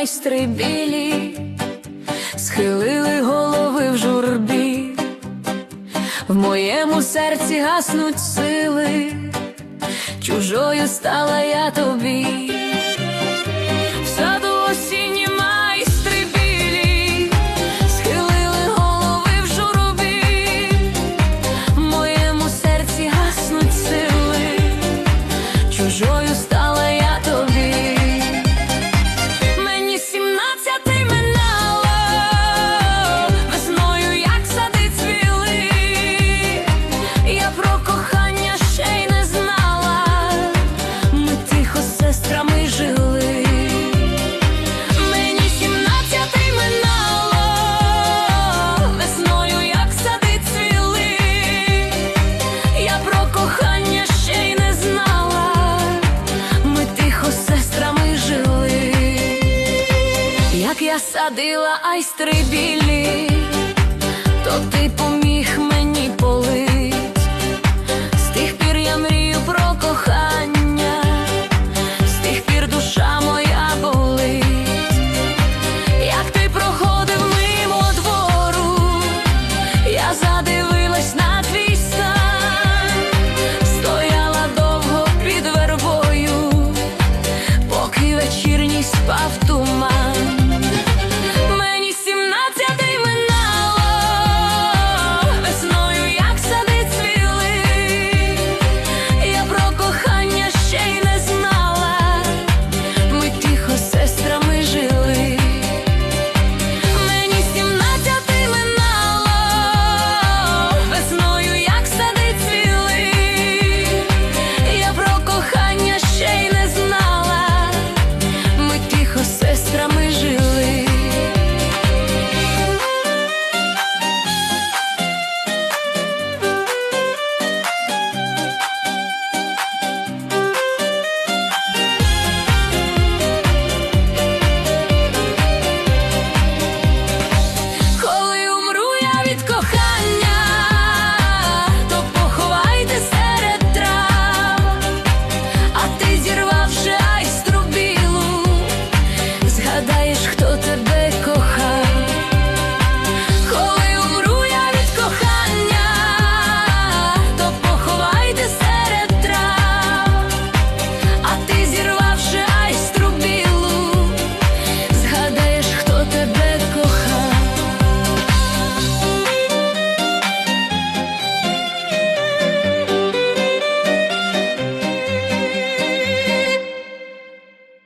майстри білі, схилили голови в журбі, в моєму серці гаснуть сили, чужою стала я тобі. Я садила айстри білі, то ти поміг мені полить. З тих пір я мрію про кохання, з тих пір душа моя болить. Як ти проходив мимо двору, я задивилась на твій стан, стояла довго під вербою, поки вечірній спав